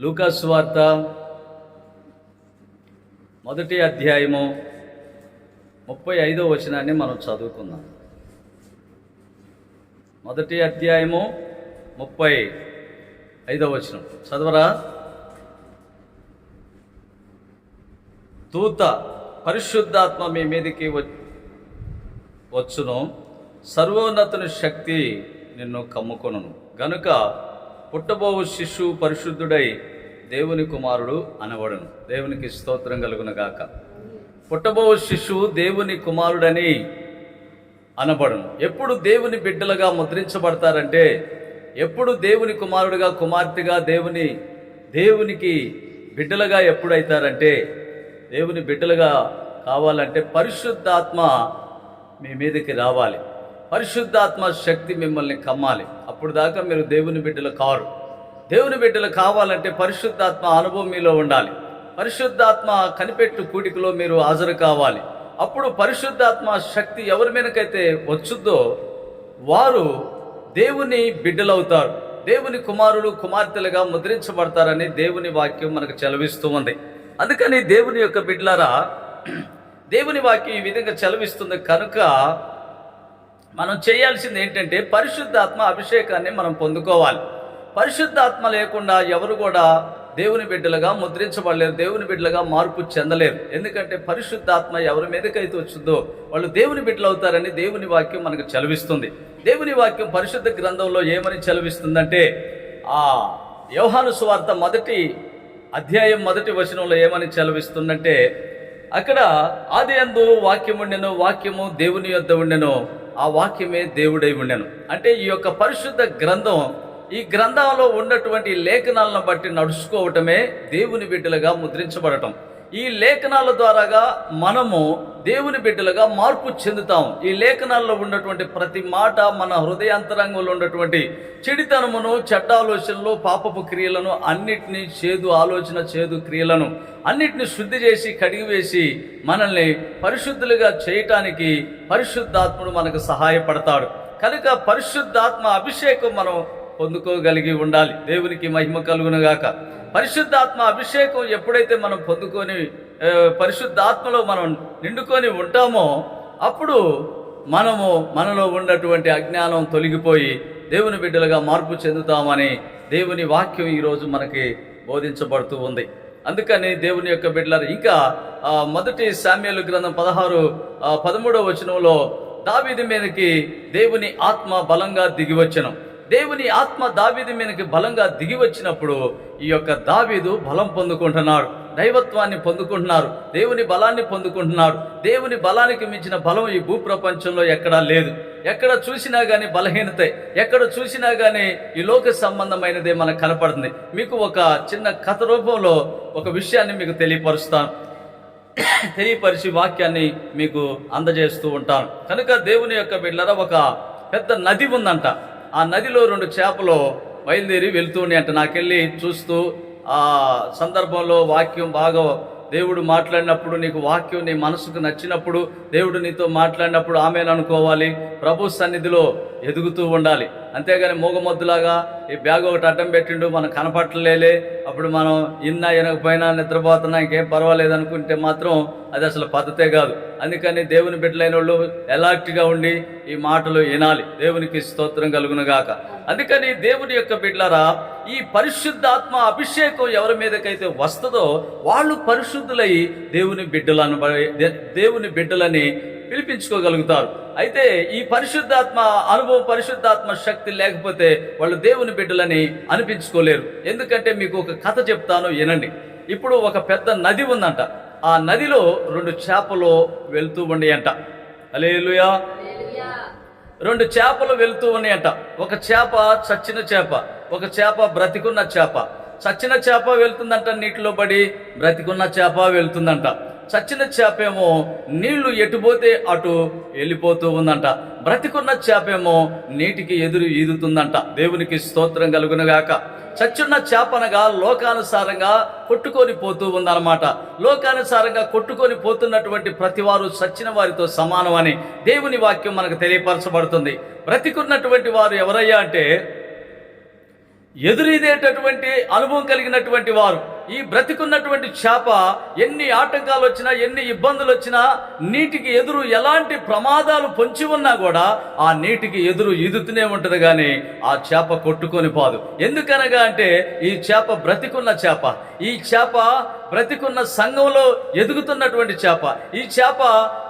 లూకాసు వార్త మొదటి అధ్యాయము ముప్పై ఐదో వచనాన్ని మనం చదువుకుందాం. మొదటి అధ్యాయము ముప్పై ఐదో వచనం. చదవరా? దూత పరిశుద్ధాత్మ మీ మీదకి వచ్చును. సర్వోన్నతుని శక్తి నిన్ను కమ్ముకొను గనుక పుట్టబోవు శిశువు పరిశుద్ధుడై దేవుని కుమారుడు అనబడును. దేవునికి స్తోత్రం కలుగును గాక. పుట్టబోవు శిశువు దేవుని కుమారుడని అనబడును. ఎప్పుడు దేవుని బిడ్డలుగా ముద్రించబడతారంటే ఎప్పుడు దేవుని కుమారుడుగా కుమార్తెగా దేవుని దేవునికి బిడ్డలుగా ఎప్పుడైతారంటే దేవుని బిడ్డలుగా కావాలంటే పరిశుద్ధాత్మ మీ మీదకి రావాలి. పరిశుద్ధాత్మ శక్తి మిమ్మల్ని కమ్మాలి. అప్పుడు దాకా మీరు దేవుని బిడ్డలు కారు. దేవుని బిడ్డలు కావాలంటే పరిశుద్ధాత్మ అనుభవం మీలో ఉండాలి. పరిశుద్ధాత్మ కనిపెట్టు కూడికలో మీరు హాజరు కావాలి. అప్పుడు పరిశుద్ధాత్మ శక్తి ఎవరి మీదకైతే వచ్చుద్దో వారు దేవుని బిడ్డలవుతారు. దేవుని కుమారులు కుమార్తెలుగా ముద్రించబడతారని దేవుని వాక్యం మనకు చెలవిస్తూ ఉంది. అందుకని దేవుని యొక్క బిడ్డలారా దేవుని వాక్యం ఈ విధంగా చెలవిస్తుంది కనుక మనం చేయాల్సింది ఏంటంటే పరిశుద్ధాత్మ అభిషేకాన్ని మనం పొందుకోవాలి. పరిశుద్ధాత్మ లేకుండా ఎవరు కూడా దేవుని బిడ్డలుగా ముద్రించబడలేరు దేవుని బిడ్డలుగా మార్పు చెందలేరు. ఎందుకంటే పరిశుద్ధాత్మ ఎవరి మీదకైతే వచ్చిందో వాళ్ళు దేవుని బిడ్డలు అవుతారని దేవుని వాక్యం మనకు చలవిస్తుంది దేవుని వాక్యం పరిశుద్ధ గ్రంథంలో ఏమని చలవిస్తుందంటే ఆ యోహాను సువార్త మొదటి అధ్యాయం మొదటి వచనంలో ఏమని చలవిస్తుందంటే అక్కడ ఆది అందు వాక్యం ఉండెను వాక్యము దేవుని యొద్ద ఉండెను ఆ వాక్యమే దేవుడై ఉండెను. అంటే ఈ యొక్క పరిశుద్ధ గ్రంథం ఈ గ్రంథంలో ఉన్నటువంటి లేఖనాలను బట్టి నడుచుకోవటమే దేవుని బిడ్డలుగా ముద్రించబడటం. ఈ లేఖనాల ద్వారాగా మనము దేవుని బిడ్డలుగా మార్పు చెందుతాం. ఈ లేఖనాల్లో ఉన్నటువంటి ప్రతి మాట మన హృదయాంతరంగంలో ఉన్నటువంటి చెడితనమును చెడ్డ ఆలోచనలు పాపపు క్రియలను అన్నిటినీ చేదు ఆలోచన చేదు క్రియలను అన్నిటిని శుద్ధి చేసి కడిగివేసి మనల్ని పరిశుద్ధులుగా చేయటానికి పరిశుద్ధాత్ముడు మనకు సహాయపడతాడు. కనుక పరిశుద్ధాత్మ అభిషేకం మనం పొందుకోగలిగి ఉండాలి. దేవునికి మహిమ కలుగునుగాక. పరిశుద్ధాత్మ అభిషేకం ఎప్పుడైతే మనం పొందుకొని పరిశుద్ధాత్మలో మనం నిండుకొని ఉంటామో అప్పుడు మనము మనలో ఉన్నటువంటి అజ్ఞానం తొలగిపోయి దేవుని బిడ్డలుగా మార్పు చెందుతామని దేవుని వాక్యం ఈరోజు మనకి బోధించబడుతూ ఉంది. అందుకని దేవుని యొక్క బిడ్డలారు ఇంకా మొదటి సామ్యాలు గ్రంథం పదహారు పదమూడవ వచనంలో దావీది మీదకి దేవుని ఆత్మ బలంగా దిగివచ్చను. దేవుని ఆత్మ దావీది మీదకి బలంగా దిగి వచ్చినప్పుడు ఈ యొక్క దావీదు బలం పొందుకుంటున్నాడు. దైవత్వాన్ని పొందుకుంటున్నారు. దేవుని బలాన్ని పొందుకుంటున్నారు. దేవుని బలానికి మించిన బలం ఈ భూప్రపంచంలో ఎక్కడా లేదు. ఎక్కడ చూసినా కానీ బలహీనత. ఎక్కడ చూసినా కానీ ఈ లోక సంబంధమైనదే మనకు కనపడుతుంది. మీకు ఒక చిన్న కథ రూపంలో ఒక విషయాన్ని మీకు తెలియపరుస్తాను. తెలియపరిచి వాక్యాన్ని మీకు అందజేస్తూ ఉంటాను. కనుక దేవుని యొక్క బిడ్డల ఒక పెద్ద నది ఉందంట. ఆ నదిలో రెండు చేపలు బయలుదేరి వెళ్తూనే అంట. నాకెళ్ళి చూస్తూ ఆ సందర్భంలో వాక్యం బాగా దేవుడు మాట్లాడినప్పుడు నీకు వాక్యం నీ మనసుకు నచ్చినప్పుడు దేవుడు నీతో మాట్లాడినప్పుడు ఆమెను అనుకోవాలి. ప్రభు సన్నిధిలో ఎదుగుతూ ఉండాలి. అంతేగాని మూగమొద్దులాగా ఈ బ్యాగ్ ఒకటి అడ్డం పెట్టిండు మనం కనపట్టలేలే. అప్పుడు మనం ఇన్నా ఎనకపోయినా నిద్రపోతున్నా ఇంకేం పర్వాలేదు అనుకుంటే మాత్రం అది అసలు పద్ధతే కాదు. అందుకని దేవుని బిడ్డలైన వాళ్ళు ఎలాక్ట్గా ఉండి ఈ మాటలు వినాలి. దేవునికి స్తోత్రం కలుగునుగాక. అందుకని దేవుని యొక్క బిడ్డలరా ఈ పరిశుద్ధాత్మ అభిషేకం ఎవరి మీదకైతే వస్తుందో వాళ్ళు పరిశుద్ధులై దేవుని బిడ్డలను దే- దేవుని బిడ్డలని పిలిపించుకోగలుగుతారు. అయితే ఈ పరిశుద్ధాత్మ అనుభవం పరిశుద్ధాత్మ శక్తి లేకపోతే వాళ్ళు దేవుని బిడ్డలని అనిపించుకోలేరు. ఎందుకంటే మీకు ఒక కథ చెప్తాను వినండి. ఇప్పుడు ఒక పెద్ద నది ఉందంట. ఆ నదిలో రెండు చేపలు వెళ్తూ ఉన్నాయంట. అలేలుయా రెండు చేపలు వెళ్తూ ఉన్నాయంట. ఒక చేప చచ్చిన చేప ఒక చేప బ్రతికున్న చేప. చచ్చిన చేప వెళ్తుందంట నీటిలో పడి బ్రతికున్న చేప వెళ్తుందంట. చచ్చిన చేపేమో నీళ్ళు ఎటుపోతే అటు వెళ్ళిపోతూ ఉందంట. బ్రతికున్న చేపేమో నీటికి ఎదురు ఈదుతుందంట. దేవునికి స్తోత్రం కలుగునగాక. చచ్చున్న చేపనగా లోకానుసారంగా కొట్టుకొని పోతూ ఉందన్నమాట. లోకానుసారంగా కొట్టుకొని పోతున్నటువంటి ప్రతివారు చచ్చిన వారితో సమానం అని దేవుని వాక్యం మనకు తెలియపరచబడుతుంది. బ్రతికున్నటువంటి వారు ఎవరయ్యా అంటే ఎదురీదేటటువంటి అనుభవం కలిగినటువంటి వారు. ఈ బ్రతికున్నటువంటి చేప ఎన్ని ఆటంకాలు వచ్చినా ఎన్ని ఇబ్బందులు వచ్చినా నీటికి ఎదురు ఎలాంటి ప్రమాదాలు పొంచి ఉన్నా కూడా ఆ నీటికి ఎదురు ఈదుతూనే ఉంటుంది కానీ ఆ చేప కొట్టుకొని పోదు. ఎందుకనగా అంటే ఈ చేప బ్రతికున్న చేప. ఈ చేప బ్రతికున్న సంఘంలో ఎదుగుతున్నటువంటి చేప. ఈ చేప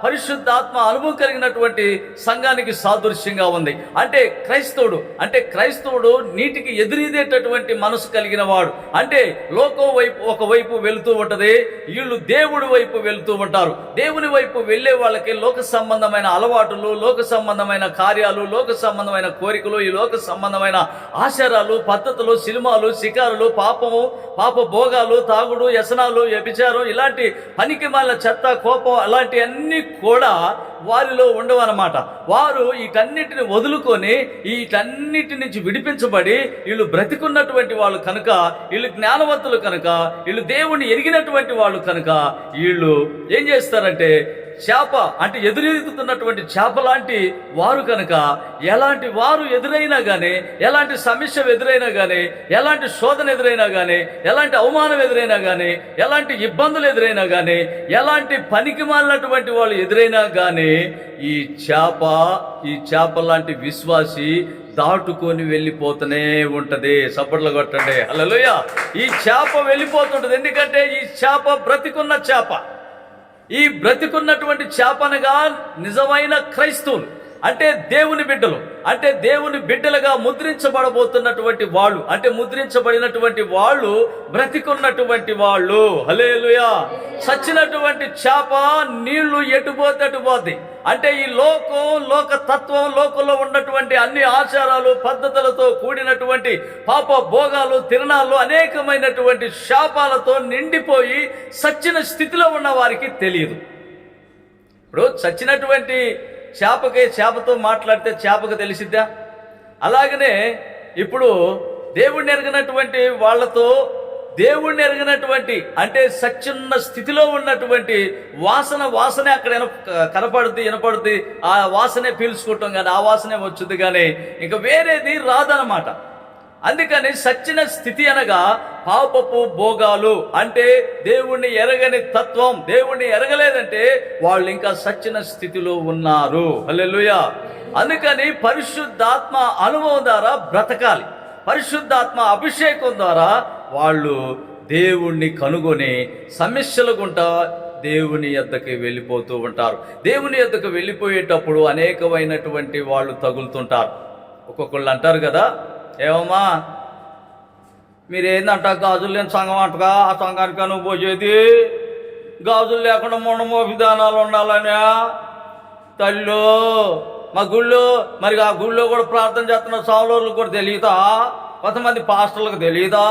పరిశుద్ధాత్మ అనుభవం కలిగినటువంటి సంఘానికి సాదృశ్యంగా ఉంది. అంటే క్రైస్తవుడు అంటే క్రైస్తవుడు నీటికి ఎదురీదేటటువంటి మనసు కలిగిన వాడు అంటే లోకం వైపు ఒకవైపు వెళుతూ ఉంటది వీళ్ళు దేవుడి వైపు వెళుతూ ఉంటారు. దేవుని వైపు వెళ్ళే వాళ్ళకి లోక సంబంధమైన అలవాటులు లోక సంబంధమైన కార్యాలు లోక సంబంధమైన కోరికలు ఈ లోక సంబంధమైన ఆచారాలు పద్ధతులు సినిమాలు శికారులు పాపము పాప భోగాలు తాగుడు వ్యసనాలు వ్యభిచారం ఇలాంటి పనికి చెత్త కోపం అలాంటి అన్ని కూడా వారిలో ఉండవన్నమాట. వారు వీటన్నిటిని వదులుకొని వీటన్నిటి నుంచి విడిపించబడి వీళ్ళు బ్రతికున్నటువంటి వాళ్ళు కనుక వీళ్ళు జ్ఞానవంతులు కనుక వీళ్ళు దేవుణ్ణి ఎరిగినటువంటి వాళ్ళు కనుక వీళ్ళు ఏం చేస్తారంటే చేప అంటే ఎదురెదుతున్నటువంటి చేప లాంటి వారు కనుక ఎలాంటి వారు ఎదురైనా కానీ ఎలాంటి సమస్య ఎదురైనా కానీ ఎలాంటి శోధన ఎదురైనా కానీ ఎలాంటి అవమానం ఎదురైనా కానీ ఎలాంటి ఇబ్బందులు ఎదురైనా కానీ ఎలాంటి పనికి మాలినటువంటి వాళ్ళు ఎదురైనా కానీ ఈ చేప ఈ చేప లాంటి విశ్వాసి దాటుకొని వెళ్ళిపోతూనే ఉంటది. సప్పట్లు కొట్టండి. అలలోయ ఈ చేప వెళ్ళిపోతుంటది. ఎందుకంటే ఈ చేప బ్రతికున్న చేప. ఈ బ్రతికున్నటువంటి చేపనగా నిజమైన క్రైస్తవులు. అంటే దేవుని బిడ్డలు అంటే దేవుని బిడ్డలుగా ముద్రించబడబోతున్నటువంటి వాళ్ళు అంటే ముద్రించబడినటువంటి వాళ్ళు బ్రతికున్నటువంటి వాళ్ళు. హలేలుయా చచ్చినటువంటి చేప నీళ్ళు ఎటుపోతే అటుపోతాయి అంటే ఈ లోకం లోక తత్వం లోకంలో ఉన్నటువంటి అన్ని ఆచారాలు పద్ధతులతో కూడినటువంటి పాప భోగాలు తిరణాలు అనేకమైనటువంటి శాపాలతో నిండిపోయి సచ్చిన స్థితిలో ఉన్న వారికి తెలియదు. ఇప్పుడు చచ్చినటువంటి చేపకి చేపతో మాట్లాడితే చేపకు తెలిసిద్దా? అలాగనే ఇప్పుడు దేవుణ్ణి ఎరిగినటువంటి వాళ్ళతో దేవుణ్ణి ఎరిగినటువంటి అంటే సచ్చున్న స్థితిలో ఉన్నటువంటి వాసన వాసనే అక్కడ కనపడుద్ది వినపడుద్ది. ఆ వాసనే పీల్చుకుంటాం కానీ ఆ వాసనే వచ్చింది కానీ ఇంకా వేరేది రాదనమాట అందుకని సచ్చిన స్థితి అనగా పాపపు భోగాలు. అంటే దేవుణ్ణి ఎరగని తత్వం దేవుణ్ణి ఎరగలేదంటే వాళ్ళు ఇంకా సచ్చిన స్థితిలో ఉన్నారు. హల్లెలూయా. అందుకని పరిశుద్ధాత్మ అనుభవం ద్వారా బ్రతకాలి. పరిశుద్ధాత్మ అభిషేకం ద్వారా వాళ్ళు దేవుణ్ణి కనుగొని సమస్యల గుంటా దేవుని యొద్దకి వెళ్ళిపోతూ ఉంటారు. దేవుని యొద్దకు వెళ్ళిపోయేటప్పుడు అనేకమైనటువంటి వాళ్ళు తగులుతుంటారు. ఒక్కొక్కళ్ళు అంటారు కదా ఏమమ్మా? మీరేందంట? గాజులు లేని సంఘం అంటగా? ఆ సంఘానికి నువ్వు పోసేది గాజులు లేకుండా మొండమో విధానాలు ఉండాలనే? తల్లు! మా గుళ్ళో మరి ఆ గుళ్ళో కూడా ప్రార్థన చేస్తున్న సావులకు కూడా తెలియదా కొంతమంది పాస్టర్లకు తెలియదా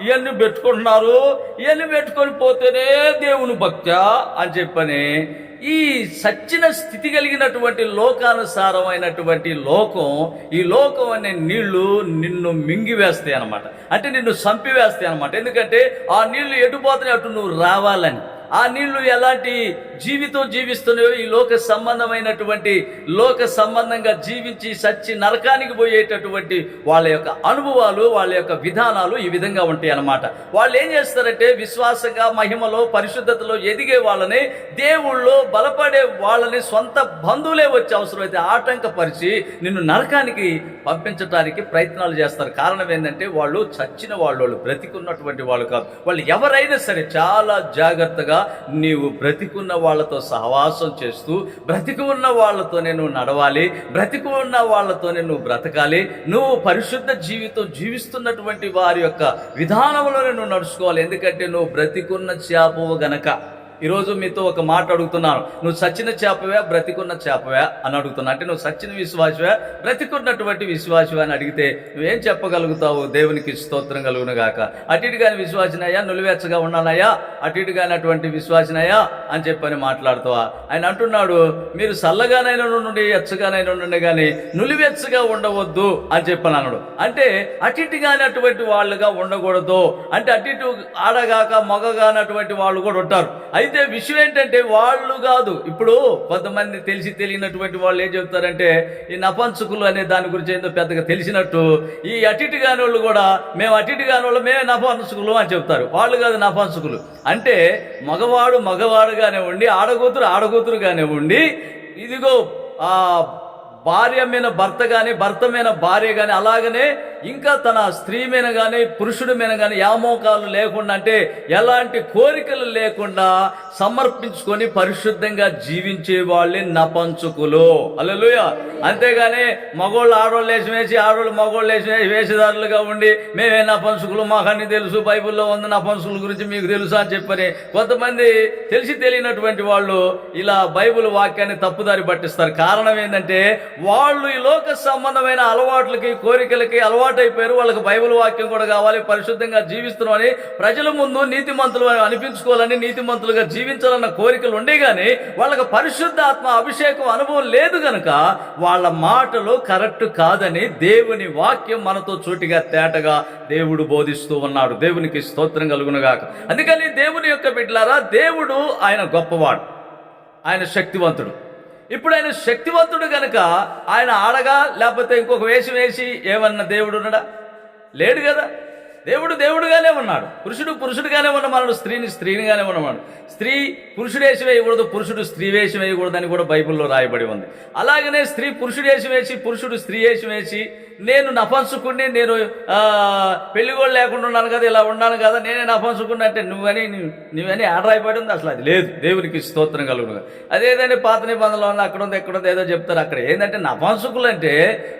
ఇవన్నీ పెట్టుకుంటున్నారు. ఇవన్నీ పెట్టుకొని పోతేనే దేవుని భక్త అని చెప్పని ఈ సచ్చిన స్థితి కలిగినటువంటి లోకానుసారమైనటువంటి లోకం ఈ లోకం అనే నీళ్ళు నిన్ను మింగివేస్తాయి అనమాట అంటే నిన్ను చంపివేస్తాయి అనమాట ఎందుకంటే ఆ నీళ్ళు ఎటుపోతున్నాయి అటు నువ్వు రావాలని. ఆ నీళ్ళు ఎలాంటి జీవితం జీవిస్తున్నాయో ఈ లోక సంబంధమైనటువంటి లోక సంబంధంగా జీవించి సచ్చి నరకానికి పోయేటటువంటి వాళ్ళ యొక్క అనుభవాలు వాళ్ళ యొక్క విధానాలు ఈ విధంగా ఉంటాయి అన్నమాట. వాళ్ళు ఏం చేస్తారంటే విశ్వాసంగా మహిమలో పరిశుద్ధతలో ఎదిగే వాళ్ళని దేవుళ్ళు బలపడే వాళ్ళని సొంత బంధువులే వచ్చే అవసరమైతే ఆటంకపరిచి నిన్ను నరకానికి పంపించడానికి ప్రయత్నాలు చేస్తారు. కారణం ఏంటంటే వాళ్ళు చచ్చిన వాళ్ళు వాళ్ళు బ్రతికున్నటువంటి వాళ్ళు కాదు. వాళ్ళు ఎవరైనా సరే చాలా జాగ్రత్తగా నీవు బ్రతికున్న వాళ్ళతో సహవాసం చేస్తూ బ్రతికి ఉన్న వాళ్ళతోనే నువ్వు నడవాలి బ్రతికి ఉన్న వాళ్ళతోనే నువ్వు బ్రతకాలి నువ్వు పరిశుద్ధ జీవితం జీవిస్తున్నటువంటి వారి యొక్క విధానంలోనే నువ్వు నడుచుకోవాలి ఎందుకంటే నువ్వు బ్రతికున్న చేపవు గనక. ఈరోజు మీతో ఒక మాట అడుగుతున్నాను. నువ్వు సచిన చేపవే బ్రతికున్న చేపవే అని అడుగుతున్నా. అంటే నువ్వు సచిన విశ్వాసవే బ్రతికున్నటువంటి విశ్వాసవే అని అడిగితే నువ్వేం చెప్పగలుగుతావు? దేవునికి స్తోత్రం కలుగును గాక అటు ఇటు కాని విశ్వాసినయ్యా నులివెచ్చగా ఉన్నానయ్యా. అటు ఇటు విశ్వాసినయ్యా అని చెప్పని మాట్లాడుతావా? ఆయన అంటున్నాడు మీరు చల్లగానైనా నుండి ఎచ్చగానైనా ఉండండి కానీ నులివెచ్చగా ఉండవద్దు అని చెప్పని అన్నాడు. అంటే అటు ఇటు వాళ్ళుగా ఉండకూడదు. అంటే అటు ఇటు ఆడగాక మగగానటువంటి వాళ్ళు కూడా ఉంటారు. అయితే అయితే విషయం ఏంటంటే వాళ్ళు కాదు. ఇప్పుడు కొంతమంది తెలిసి తెలియనటువంటి వాళ్ళు ఏం చెప్తారంటే ఈ నపంచుకులు అనే దాని గురించి ఏదో పెద్దగా తెలిసినట్టు ఈ అటిటి కాని వాళ్ళు కూడా మేము అటిటి కాని వాళ్ళు మేమే నపంచుకులు అని చెప్తారు. వాళ్ళు కాదు నపంచుకులు. అంటే మగవాడు మగవాడుగానే ఉండి ఆడగూతురు ఆడగూతురుగానే ఉండి ఇదిగో ఆ భార్య మీద భర్త కానీ భర్త మీద భార్య కానీ అలాగనే ఇంకా తన స్త్రీ మీద కానీ పురుషుడి మీద కానీ యామోకాలు లేకుండా అంటే ఎలాంటి కోరికలు లేకుండా సమర్పించుకొని పరిశుద్ధంగా జీవించే వాళ్ళే నపంచుకులు. అల్లెలుయ అంతేగాని మగోళ్ళు ఆడవాళ్ళు వేషం వేసి ఆడవాళ్ళు మగోళ్ళు వేషం వేషధారులుగా ఉండి మేమే నపంసుకులు మాకు తెలుసు బైబిల్లో ఉంది నపంసుకుల గురించి మీకు తెలుసు అని చెప్పని కొంతమంది తెలిసి తెలియనటువంటి వాళ్ళు ఇలా బైబిల్ వాక్యాన్ని తప్పుదారి పట్టిస్తారు. కారణం ఏంటంటే వాళ్ళు ఈ లోక సంబంధమైన అలవాట్లకి కోరికలకి అలవాటు అలవాటైపోయారు వాళ్ళకి బైబిల్ వాక్యం కూడా కావాలి. పరిశుద్ధంగా జీవిస్తున్నామని ప్రజల ముందు నీతిమంతులు అనిపించుకోవాలని నీతిమంతులుగా జీవించాలన్న కోరికలు ఉండే కానీ వాళ్ళకి పరిశుద్ధాత్మ అభిషేకం అనుభవం లేదు గనుక వాళ్ళ మాటలు కరెక్ట్ కాదని దేవుని వాక్యం మనతో చోటిగా తేటగా దేవుడు బోధిస్తూ ఉన్నాడు. దేవునికి స్తోత్రం కలుగునగాక అందుకని దేవుని యొక్క బిడ్డలారా దేవుడు ఆయన గొప్పవాడు. ఆయన శక్తివంతుడు. ఇప్పుడు ఆయన శక్తివంతుడు గనక ఆయన ఆడగా లేకపోతే ఇంకొక వేషం వేసి ఏమన్నా దేవుడు ఉన్నాడా? లేడు కదా. దేవుడు దేవుడుగానే ఉన్నాడు. పురుషుడు పురుషుడుగానే ఉన్నమాడు స్త్రీని స్త్రీనిగానే ఉన్నమాడు స్త్రీ పురుషుడు వేషం వేయకూడదు పురుషుడు స్త్రీ వేషం వేయకూడదు అని కూడా బైబిల్లో రాయబడి ఉంది. అలాగనే స్త్రీ పురుషుడు వేషం వేసి పురుషుడు స్త్రీ వేషం వేసి నేను నపంచుకుని నేను ఆ, లేకుండా ఉన్నాను కదా ఇలా ఉన్నాను కదా నేనే నపంచుకున్నా అంటే నువ్వని నువ్వని ఆడరాయిపడి ఉంది అసలు అది లేదు. దేవునికి స్తోత్రం కలుగుతుంది అదేదంటే పాత నిబంధనలో ఉంది అక్కడ ఉంది ఎక్కడ ఉంది ఏదో చెప్తారు అక్కడ. ఏంటంటే నపంసుకులు అంటే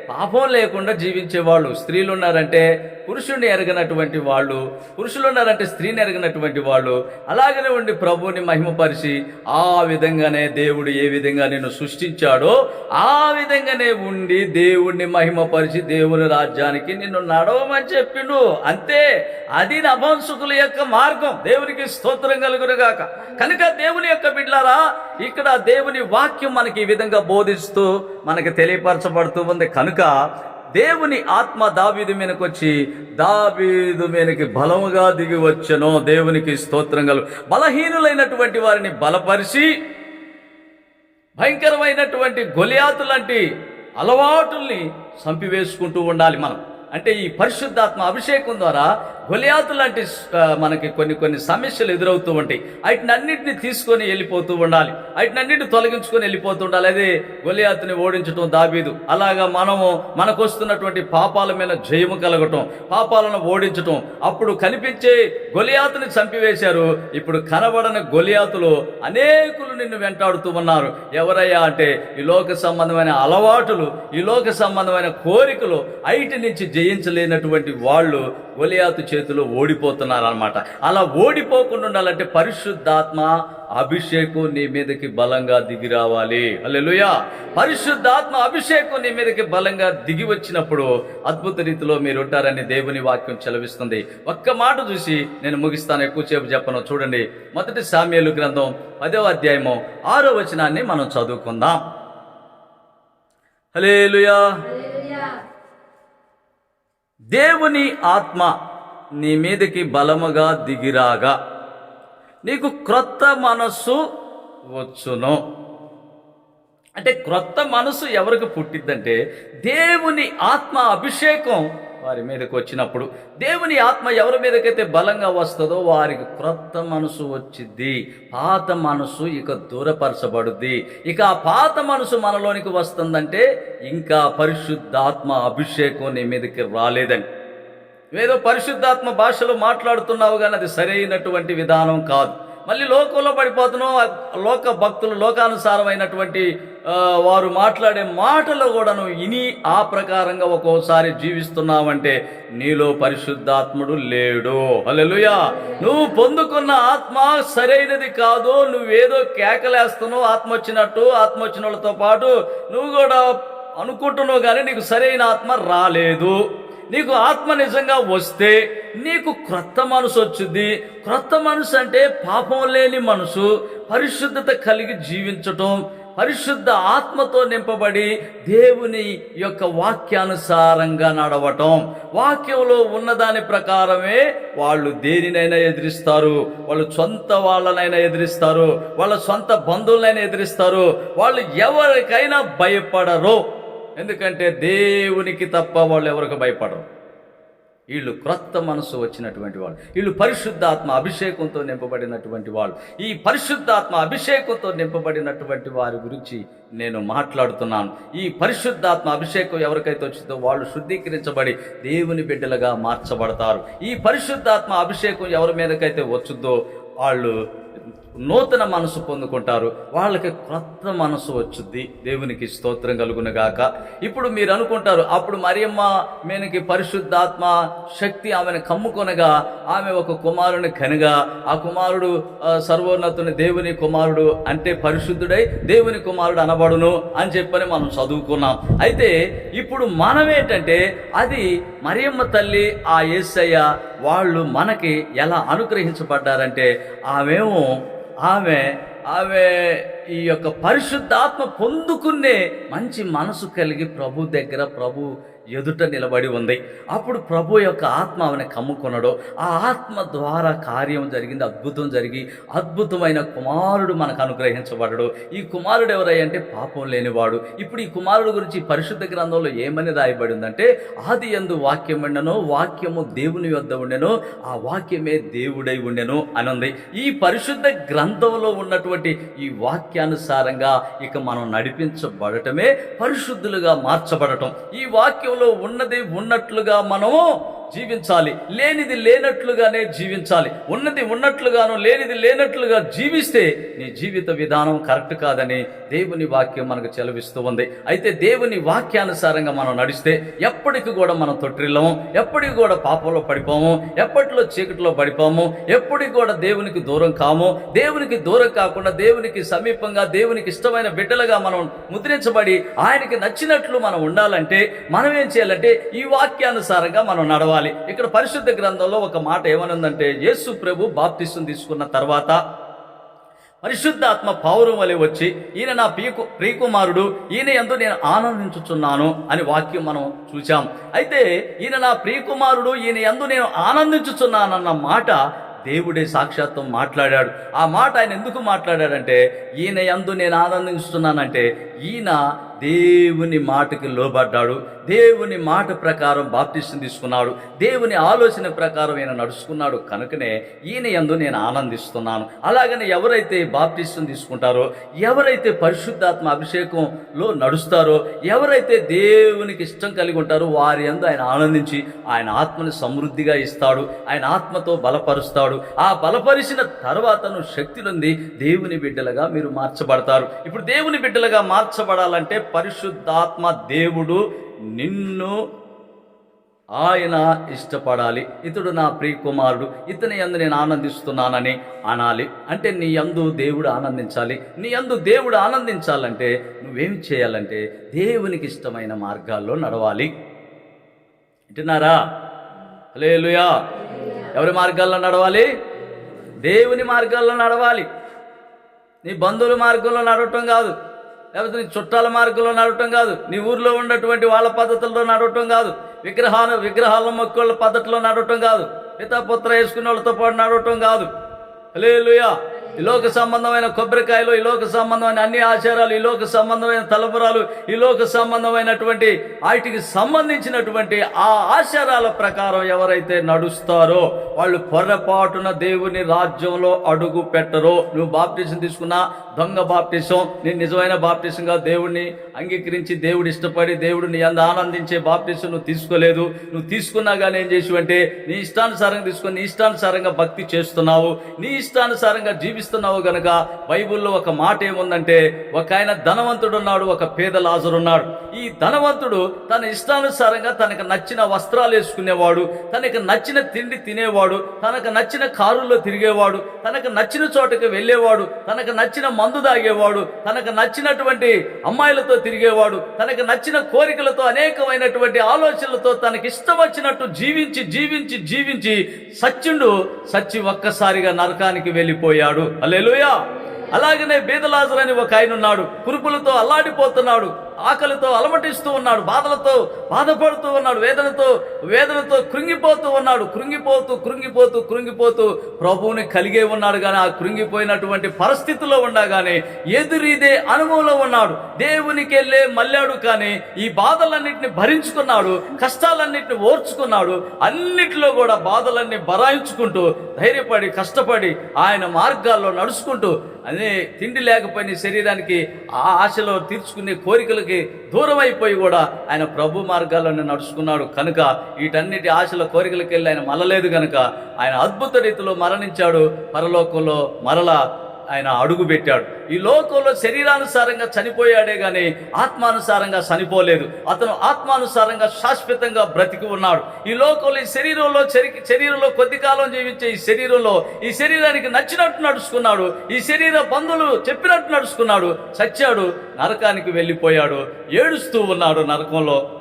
పాపం లేకుండా జీవించే వాళ్ళు స్త్రీలు ఉన్నారంటే పురుషుడిని ఎరగనట్టు ఎరగనటువంటి వాళ్ళు పురుషులు ఉన్నారంటే స్త్రీని ఎరగనటువంటి వాళ్ళు అలాగనే ఉండి ప్రభువుని మహిమపరిచి ఆ విధంగానే దేవుడు ఏ విధంగా నేను సృష్టించాడో ఆ విధంగానే ఉండి దేవుణ్ణి మహిమపరిచి దేవుని రాజ్యానికి నిన్ను నడవమని చెప్పిండు అంతే అది నభంసుకుల యొక్క మార్గం. దేవునికి స్తోత్రం కలుగునుగాక. కనుక దేవుని యొక్క బిడ్లారా ఇక్కడ దేవుని వాక్యం మనకి ఈ విధంగా బోధిస్తూ మనకి తెలియపరచబడుతూ ఉంది. కనుక దేవుని ఆత్మ దావీదు మీదకి వచ్చి దావీదు మీదకి బలముగా దిగివచ్చను దేవునికి స్తోత్రం కలు బలహీనులైనటువంటి వారిని బలపరిచి భయంకరమైనటువంటి గొలియాతు లాంటి అలవాటుల్ని చంపివేసుకుంటూ ఉండాలి మనం. అంటే ఈ పరిశుద్ధాత్మ అభిషేకం ద్వారా గొలియాతు లాంటి మనకి కొన్ని కొన్ని సమస్యలు ఎదురవుతూ ఉంటాయి. వాటిని అన్నింటినీ తీసుకొని వెళ్ళిపోతూ ఉండాలి. వాటిని తొలగించుకొని వెళ్ళిపోతూ ఉండాలి. అదే గొలియాతుని ఓడించడం దాబీదు అలాగా మనము మనకు వస్తున్నటువంటి పాపాల మీద జయము కలగటం పాపాలను ఓడించటం అప్పుడు కనిపించే గొలియాతుని చంపివేశారు. ఇప్పుడు కనబడని గొలియాతులు అనేకులు నిన్ను వెంటాడుతూ ఉన్నారు. ఎవరయ్యా అంటే ఈ లోక సంబంధమైన అలవాటులు ఈ లోక సంబంధమైన కోరికలు ఐటి నుంచి జయించలేనటువంటి వాళ్ళు గొలియాతు చేతిలో ఓడిపోతున్నారు అనమాట అలా ఓడిపోకుండా ఉండాలంటే పరిశుద్ధాత్మ అభిషేకం నీ మీదకి బలంగా దిగి రావాలి. అల్లెలుయా పరిశుద్ధాత్మ అభిషేకం నీ మీదకి బలంగా దిగి వచ్చినప్పుడు అద్భుత రీతిలో మీరు ఉంటారని దేవుని వాక్యం చెలవిస్తుంది. ఒక్క మాట చూసి నేను ముగిస్తాను. ఎక్కువసేపు చెప్పను. చూడండి. మొదటి సామ్యాలు గ్రంథం పదవ అధ్యాయము ఆరో వచనాన్ని మనం చదువుకుందాం. హలేలుయా దేవుని ఆత్మ నీ మీదకి బలముగా దిగిరాగా. నీకు క్రొత్త మనస్సు వచ్చును. అంటే క్రొత్త మనసు ఎవరికి పుట్టిద్దంటే దేవుని ఆత్మ అభిషేకం వారి మీదకి వచ్చినప్పుడు. దేవుని ఆత్మ ఎవరి మీదకైతే బలంగా వస్తుందో వారికి క్రొత్త మనసు వచ్చిద్ది. పాత మనసు ఇక దూరపరచబడుద్ది. ఇక ఆ పాత మనసు మనలోనికి వస్తుందంటే ఇంకా పరిశుద్ధాత్మ అభిషేకం నీ మీదకి రాలేదని ఏదో పరిశుద్ధాత్మ భాషలో మాట్లాడుతున్నావు కానీ అది సరైనటువంటి విధానం కాదు. మళ్ళీ లోకంలో పడిపోతున్నావు లోక భక్తులు లోకానుసారమైనటువంటి వారు మాట్లాడే మాటలు కూడాను ఇని ఆ ప్రకారంగా ఒక్కోసారి జీవిస్తున్నావంటే నీలో పరిశుద్ధాత్ముడు లేడు. అలెలుయా నువ్వు పొందుకున్న ఆత్మ సరైనది కాదు నువ్వేదో కేకలేస్తున్నావు ఆత్మ వచ్చినట్టు ఆత్మ వచ్చిన వాళ్ళతో పాటు నువ్వు కూడా అనుకుంటున్నావు కానీ నీకు సరైన ఆత్మ రాలేదు. నీకు ఆత్మ నిజంగా వస్తే నీకు క్రొత్త మనసు వచ్చింది. క్రొత్త మనసు అంటే పాపం లేని మనసు పరిశుద్ధత కలిగి జీవించటం పరిశుద్ధ ఆత్మతో నింపబడి దేవుని యొక్క వాక్యానుసారంగా నడవటం. వాక్యంలో ఉన్నదాని ప్రకారమే వాళ్ళు దేనినైనా ఎదిరిస్తారు. వాళ్ళు సొంత వాళ్ళనైనా ఎదిరిస్తారు. వాళ్ళ సొంత బంధువులైనా ఎదిరిస్తారు. వాళ్ళు ఎవరికైనా భయపడరు. ఎందుకంటే దేవునికి తప్ప వాళ్ళు ఎవరికి భయపడరు. వీళ్ళు క్రొత్త మనసు వచ్చినటువంటి వాళ్ళు. వీళ్ళు పరిశుద్ధాత్మ అభిషేకంతో నింపబడినటువంటి వాళ్ళు. ఈ పరిశుద్ధాత్మ అభిషేకంతో నింపబడినటువంటి వారి గురించి నేను మాట్లాడుతున్నాను. ఈ పరిశుద్ధాత్మ అభిషేకం ఎవరికైతే వచ్చిందో వాళ్ళు శుద్ధీకరించబడి దేవుని బిడ్డలుగా మార్చబడతారు. ఈ పరిశుద్ధాత్మ అభిషేకం ఎవరి మీదకైతే వచ్చుద్దో వాళ్ళు నూతన మనసు పొందుకుంటారు. వాళ్ళకి క్రొత్త మనసు వచ్చుద్ది. దేవునికి స్తోత్రం కలుగునగాక ఇప్పుడు మీరు అనుకుంటారు అప్పుడు మరియమ్మ మేనకి పరిశుద్ధాత్మ శక్తి ఆమెను కమ్ముకొనగా ఆమె ఒక కుమారుని కనుగా ఆ కుమారుడు సర్వోన్నతుని దేవుని కుమారుడు అంటే పరిశుద్ధుడై దేవుని కుమారుడు అనబడును అని చెప్పని మనం చదువుకున్నాం. అయితే ఇప్పుడు మనం ఏంటంటే అది మరియమ్మ తల్లి ఆ ఏసయ్య వాళ్ళు మనకి ఎలా అనుగ్రహించబడ్డారంటే ఆమెమో ఆమె ఆమె ఈ యొక్క పరిశుద్ధాత్మ పొందుకునే మంచి మనసు కలిగి ప్రభు దగ్గర ప్రభు ఎదుట నిలబడి ఉంది. అప్పుడు ప్రభు యొక్క ఆత్మ ఆమెను కమ్ముకున్నాడు ఆ ఆత్మ ద్వారా కార్యం జరిగింది అద్భుతం జరిగి అద్భుతమైన కుమారుడు మనకు అనుగ్రహించబడడు. ఈ కుమారుడు ఎవరై అంటే పాపం లేనివాడు. ఇప్పుడు ఈ కుమారుడు గురించి పరిశుద్ధ గ్రంథంలో ఏమని రాయబడి ఉందంటే ఆది ఎందు వాక్యం ఉండెను వాక్యము దేవుని యొద్ద ఉండెను ఆ వాక్యమే దేవుడై ఉండెను అని ఉంది ఈ పరిశుద్ధ గ్రంథంలో ఉన్నటువంటి ఈ వాక్యానుసారంగా ఇక మనం నడిపించబడటమే పరిశుద్ధులుగా మార్చబడటం. ఈ వాక్యం వాక్యంలో ఉన్నది ఉన్నట్లుగా మనము జీవించాలి. లేనిది లేనట్లుగానే జీవించాలి. ఉన్నది ఉన్నట్లుగాను లేనిది లేనట్లుగా జీవిస్తే నీ జీవిత విధానం కరెక్ట్ కాదని దేవుని వాక్యం మనకు చెలవిస్తూ ఉంది. అయితే దేవుని వాక్యానుసారంగా మనం నడిస్తే ఎప్పటికి కూడా మనం తొట్టిల్లము ఎప్పటికి కూడా పాపంలో పడిపోము ఎప్పటిలో చీకటిలో పడిపోము ఎప్పటికి కూడా దేవునికి దూరం కాము. దేవునికి దూరం కాకుండా దేవునికి సమీపంగా దేవునికి ఇష్టమైన బిడ్డలుగా మనం ముద్రించబడి ఆయనకి నచ్చినట్లు మనం ఉండాలంటే మనం ఏం చేయాలంటే ఈ వాక్యానుసారంగా మనం నడవాలి. ఇక్కడ పరిశుద్ధ గ్రంథంలో ఒక మాట ఏమనుందంటే యేసు ప్రభు బాప్తిస్తం తీసుకున్న తర్వాత పరిశుద్ధాత్మ పౌరం వలె వచ్చి ఈయన నా ప్రియకు ప్రియకుమారుడు ఈయన ఎందు నేను ఆనందించుచున్నాను అని వాక్యం మనం చూచాం అయితే ఈయన నా ప్రియకుమారుడు ఈయన ఎందు నేను ఆనందించుచున్నానన్న మాట దేవుడే సాక్షాత్వం మాట్లాడాడు. ఆ మాట ఆయన ఎందుకు మాట్లాడాడంటే ఈయన ఎందు నేను ఆనందిస్తున్నానంటే ఈయన దేవుని మాటకి లోబడ్డాడు. దేవుని మాట ప్రకారం బాప్తిష్టం తీసుకున్నాడు. దేవుని ఆలోచన ప్రకారం ఈయన నడుచుకున్నాడు. కనుకనే ఈయన ఎందు నేను ఆనందిస్తున్నాను. అలాగనే ఎవరైతే బాప్తిష్టం తీసుకుంటారో ఎవరైతే పరిశుద్ధాత్మ అభిషేకంలో నడుస్తారో ఎవరైతే దేవునికి ఇష్టం కలిగి ఉంటారో వారి ఎందు ఆయన ఆనందించి ఆయన ఆత్మని సమృద్ధిగా ఇస్తాడు. ఆయన ఆత్మతో బలపరుస్తాడు. ఆ బలపరిచిన తర్వాత నువ్వు శక్తి నుండి దేవుని బిడ్డలుగా మీరు మార్చబడతారు. ఇప్పుడు దేవుని బిడ్డలుగా మార్చబడాలంటే పరిశుద్ధాత్మ దేవుడు నిన్ను ఆయన ఇష్టపడాలి. ఇతడు నా ప్రియకుమారుడు. ఇతని ఎందు నేను ఆనందిస్తున్నానని అనాలి. అంటే నీ యందు దేవుడు ఆనందించాలి. నీ యందు దేవుడు ఆనందించాలంటే నువ్వేం చేయాలంటే దేవునికి ఇష్టమైన మార్గాల్లో నడవాలి. వింటున్నారా? హల్లెలూయా. ఎవరి మార్గాల్లో నడవాలి? దేవుని మార్గాల్లో నడవాలి. నీ బంధువుల మార్గంలో నడవటం కాదు. లేకపోతే నీ చుట్టాల మార్గంలో నడవటం కాదు. నీ ఊర్లో ఉన్నటువంటి వాళ్ళ పద్ధతుల్లో నడవటం కాదు. విగ్రహాలు విగ్రహాల మొక్కళ్ళ పద్ధతిలో నడవటం కాదు. పితాపుత్ర వేసుకున్న వాళ్ళతో పాటు నడవటం కాదు. హల్లెలూయా. లోక సంబంధమైన కొబ్బరికాయలు ఈ లోక సంబంధమైన అన్ని ఆచారాలు ఈ లోక సంబంధమైన తలపురాలు ఈ లోక సంబంధమైనటువంటి వాటికి సంబంధించినటువంటి ఆ ఆచారాల ప్రకారం ఎవరైతే నడుస్తారో వాళ్ళు పొరపాటున దేవుని రాజ్యంలో అడుగు పెట్టరో. నువ్వు బాప్టిజం తీసుకున్నా దొంగ బాప్టిజం నేను నిజమైన బాప్టిజంగా దేవుడిని అంగీకరించి దేవుడు ఇష్టపడి దేవుడు నీ అంద ఆనందించే బాప్టిజం నువ్వు తీసుకోలేదు. నువ్వు తీసుకున్నా కానీ ఏం చేసి అంటే నీ ఇష్టానుసారంగా తీసుకొని నీ ఇష్టానుసారంగా భక్తి చేస్తున్నావు. నీ ఇష్టానుసారంగా జీవిస్తున్నావు గనక బైబిల్లో ఒక మాట ఏముందంటే ఒక ఆయన ధనవంతుడు ఉన్నాడు ఒక పేద లాజరు ఉన్నాడు ఈ ధనవంతుడు తన ఇష్టానుసారంగా తనకు నచ్చిన వస్త్రాలు వేసుకునేవాడు తనకు నచ్చిన తిండి తినేవాడు తనకు నచ్చిన కారుల్లో తిరిగేవాడు తనకు నచ్చిన చోటకి వెళ్ళేవాడు తనకు నచ్చిన మందు తాగేవాడు తనకు నచ్చినటువంటి అమ్మాయిలతో తిరిగేవాడు తనకు నచ్చిన కోరికలతో అనేకమైనటువంటి ఆలోచనలతో తనకి ఇష్టం వచ్చినట్టు జీవించి జీవించి జీవించి సత్యుడు సచ్చి ఒక్కసారిగా నరకానికి వెళ్ళిపోయాడు. అల్లెలుయా. అలాగనే బీదలాజులని ఒక ఆయన ఉన్నాడు. కురుపులతో అల్లాడిపోతున్నాడు. ఆకలితో అలమటిస్తూ ఉన్నాడు బాధలతో బాధపడుతూ ఉన్నాడు వేదనతో వేదనతో కృంగిపోతూ ఉన్నాడు కృంగిపోతూ కృంగిపోతూ కృంగిపోతూ ప్రభువుని కలిగే ఉన్నాడు కానీ ఆ కృంగిపోయినటువంటి పరిస్థితిలో ఉండగానే ఎదురీదే అనుభవంలో ఉన్నాడు. దేవునికి వెళ్ళే మళ్ళాడు కానీ ఈ బాధలన్నింటిని భరించుకున్నాడు కష్టాలన్నింటిని ఓర్చుకున్నాడు అన్నిటిలో కూడా బాధలన్నీ బరాయించుకుంటూ ధైర్యపడి కష్టపడి ఆయన మార్గాల్లో నడుచుకుంటూ అదే తిండి లేకపోయిన శరీరానికి ఆ ఆశలో తీర్చుకునే కోరికలకి దూరం అయిపోయి కూడా ఆయన ప్రభు మార్గాల్లోనే నడుచుకున్నాడు. కనుక వీటన్నిటి ఆశల కోరికలకెళ్ళి ఆయన మళ్ళలేదు కనుక ఆయన అద్భుత రీతిలో మరణించాడు. పరలోకంలో మరలా ఆయన అడుగు పెట్టాడు. ఈ లోకంలో శరీరానుసారంగా చనిపోయాడే గాని ఆత్మానుసారంగా చనిపోలేదు. అతను ఆత్మానుసారంగా శాశ్వతంగా బ్రతికి ఉన్నాడు. ఈ లోకంలో ఈ శరీరంలో శరీరంలో కొద్ది కాలం జీవించే ఈ శరీరంలో ఈ శరీరానికి నచ్చినట్టు నడుచుకున్నాడు. ఈ శరీర బంధువులు చెప్పినట్టు నడుచుకున్నాడు. చచ్చాడు నరకానికి వెళ్ళిపోయాడు ఏడుస్తూ ఉన్నాడు నరకంలో.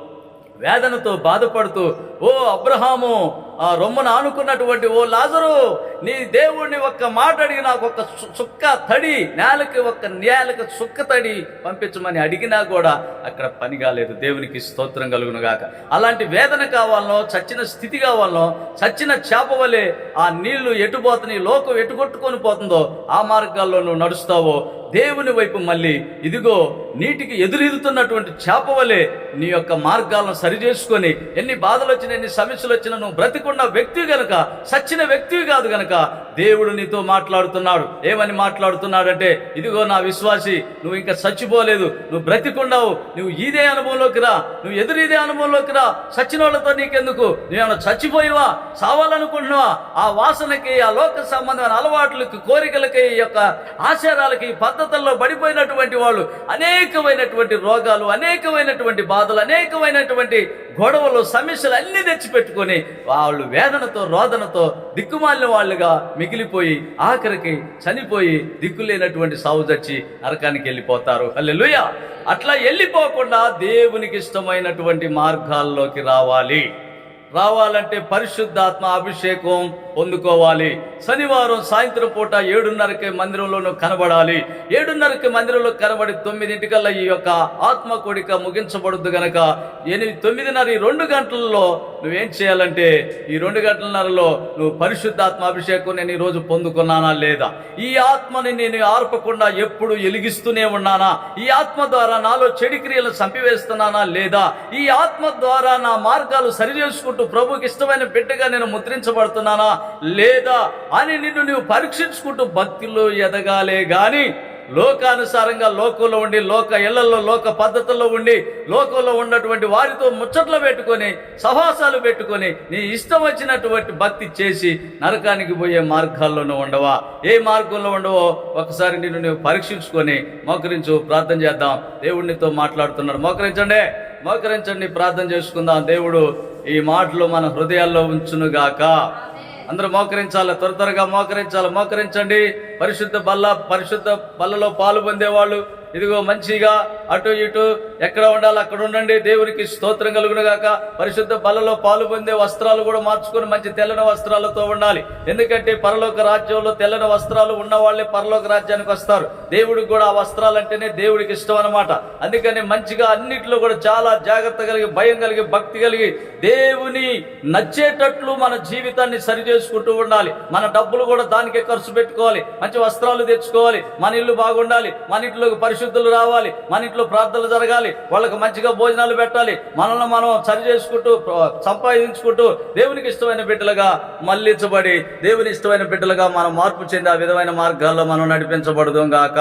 వేదనతో బాధపడుతూ ఓ అబ్రహాము ఆ రొమ్మను ఆనుకున్నటువంటి ఓ లాజరు నీ దేవుణ్ణి ఒక్క మాట అడిగి నాకు ఒక సు- చుక్క తడి నేలకి ఒక్క నేలకి చుక్క తడి పంపించమని అడిగినా కూడా అక్కడ పని కాలేదు. దేవునికి స్తోత్రం కలుగును గాక అలాంటి వేదన కావాలనో చచ్చిన స్థితి కావాలనో చచ్చిన చేప వలె ఆ నీళ్ళు ఎటుపోతున్నాయి లోకం ఎటు కొట్టుకొని పోతుందో ఆ మార్గాల్లో నువ్వు నడుస్తావో దేవుని వైపు మళ్ళీ ఇదిగో నీటికి ఎదురెదుతున్నటువంటి చేప వలె నీ యొక్క మార్గాలను సరిచేసుకొని ఎన్ని బాధలు వచ్చిన ఎన్ని సమస్యలు వచ్చినా నువ్వు బ్రతికున్న వ్యక్తి గనక సచ్చిన వ్యక్తివి కాదు గనక దేవుడు నీతో మాట్లాడుతున్నాడు. ఏమని మాట్లాడుతున్నాడంటే ఇదిగో నా విశ్వాసి నువ్వు ఇంకా చచ్చిపోలేదు నువ్వు బ్రతికున్నావు నువ్వు ఇదే అనుభవంలోకి రా నువ్వు ఎదురు ఇదే అనుభవంలోకి రా చచ్చిన వాళ్ళతో నీకెందుకు? నువ్వేమైనా చచ్చిపోయివా? సావాలనుకుంటున్నావా? ఆ వాసనకి ఆ లోక సంబంధమైన అలవాట్లకి కోరికలకి ఈ యొక్క ఆచారాలకి పద్ధతుల్లో పడిపోయినటువంటి వాళ్ళు అనేకమైనటువంటి రోగాలు అనేకమైనటువంటి బాధలు అనేకమైనటువంటి గొడవలు సమస్యలు అన్ని తెచ్చిపెట్టుకొని వాళ్ళు వేదనతో రోదనతో దిక్కుమాలిన వాళ్ళుగా మిగిలిపోయి ఆఖరికి చనిపోయి దిక్కులేనటువంటి సావు చచ్చి నరకానికి వెళ్ళిపోతారు. హల్లెలుయ! అట్లా వెళ్ళిపోకుండా దేవునికి ఇష్టమైనటువంటి మార్గాల్లోకి రావాలి. రావాలంటే పరిశుద్ధాత్మ అభిషేకం పొందుకోవాలి. శనివారం సాయంత్రం పూట ఏడున్నరకి మందిరంలోనూ కనబడాలి. ఏడున్నరకి మందిరంలో కనబడి తొమ్మిదింటికల్లా ఈ యొక్క ఆత్మ కోడిక ముగించబడుద్దు గనక ఎనిమిది తొమ్మిదిన్నర ఈ రెండు గంటలలో నువ్వేం చేయాలంటే ఈ రెండు గంటలన్నరలో నువ్వు పరిశుద్ధాత్మ అభిషేకం నేను ఈరోజు పొందుకున్నానా లేదా? ఈ ఆత్మని నేను ఆర్పకుండా ఎప్పుడు ఎలిగిస్తూనే ఉన్నానా? ఈ ఆత్మ ద్వారా నాలో చెడు క్రియలు సంపివేస్తున్నానా లేదా? ఈ ఆత్మ ద్వారా నా మార్గాలు సరిచేసుకుంటూ చేసుకుంటూ ప్రభుకి ఇష్టమైన బిడ్డగా నేను ముద్రించబడుతున్నానా? లేదా అని నిన్ను నువ్వు పరీక్షించుకుంటూ భక్తిలో ఎదగాలే గాని లోకానుసారంగా లోకంలో ఉండి లోక ఇళ్ళలో లోక పద్ధతుల్లో ఉండి లోకంలో ఉన్నటువంటి వారితో ముచ్చట్లు పెట్టుకొని సహాసాలు పెట్టుకొని నీ ఇష్టం వచ్చినటువంటి భక్తి చేసి నరకానికి పోయే మార్గాల్లోనూ ఉండవా? ఏ మార్గంలో ఉండవో ఒకసారి నిన్ను నువ్వు పరీక్షించుకొని మోకరించు ప్రార్థన చేద్దాం. దేవుడినితో మాట్లాడుతున్నాడు. మోకరించండి. మోకరించండి ప్రార్థన చేసుకుందాం. దేవుడు ఈ మాటలు మన హృదయాల్లో ఉంచునుగాక. అందరూ మోకరించాలి? త్వర త్వరగా మోకరించాలి? మోకరించండి. పరిశుద్ధ బల్ల పరిశుద్ధ బల్లలో పాలు పొందేవాళ్ళు ఇదిగో మంచిగా అటు ఇటు ఎక్కడ ఉండాలి అక్కడ ఉండండి. దేవునికి స్తోత్రం కలుగునగాక. పరిశుద్ధ బలలో పాలు పొందే వస్త్రాలు కూడా మార్చుకొని మంచి తెల్లని వస్త్రాలతో ఉండాలి. ఎందుకంటే పరలోక రాజ్యంలో తెల్లని వస్త్రాలు ఉన్న వాళ్ళే పరలోక రాజ్యానికి వస్తారు. దేవుడికి కూడా ఆ వస్త్రాలు అంటేనే దేవుడికి ఇష్టం అనమాట అందుకని మంచిగా అన్నిట్లో కూడా చాలా జాగ్రత్త కలిగి భయం కలిగి భక్తి కలిగి దేవుని నచ్చేటట్లు మన జీవితాన్ని సరి చేసుకుంటూ ఉండాలి. మన డబ్బులు కూడా దానికే ఖర్చు పెట్టుకోవాలి. మంచి వస్త్రాలు తెచ్చుకోవాలి. మన ఇల్లు బాగుండాలి. మన ఇంట్లోకి పరిశుద్ధులు రావాలి. మన ఇంట్లో ప్రార్థనలు జరగాలి. వాళ్ళకి మంచిగా భోజనాలు పెట్టాలి. మనల్ని మనం సరి చేసుకుంటూ సంపాదించుకుంటూ దేవునికి ఇష్టమైన బిడ్డలుగా మళ్ళించబడి దేవుని ఇష్టమైన బిడ్డలుగా మనం మార్పు చెంది ఆ విధమైన మార్గాల్లో మనం నడిపించబడదు గాక.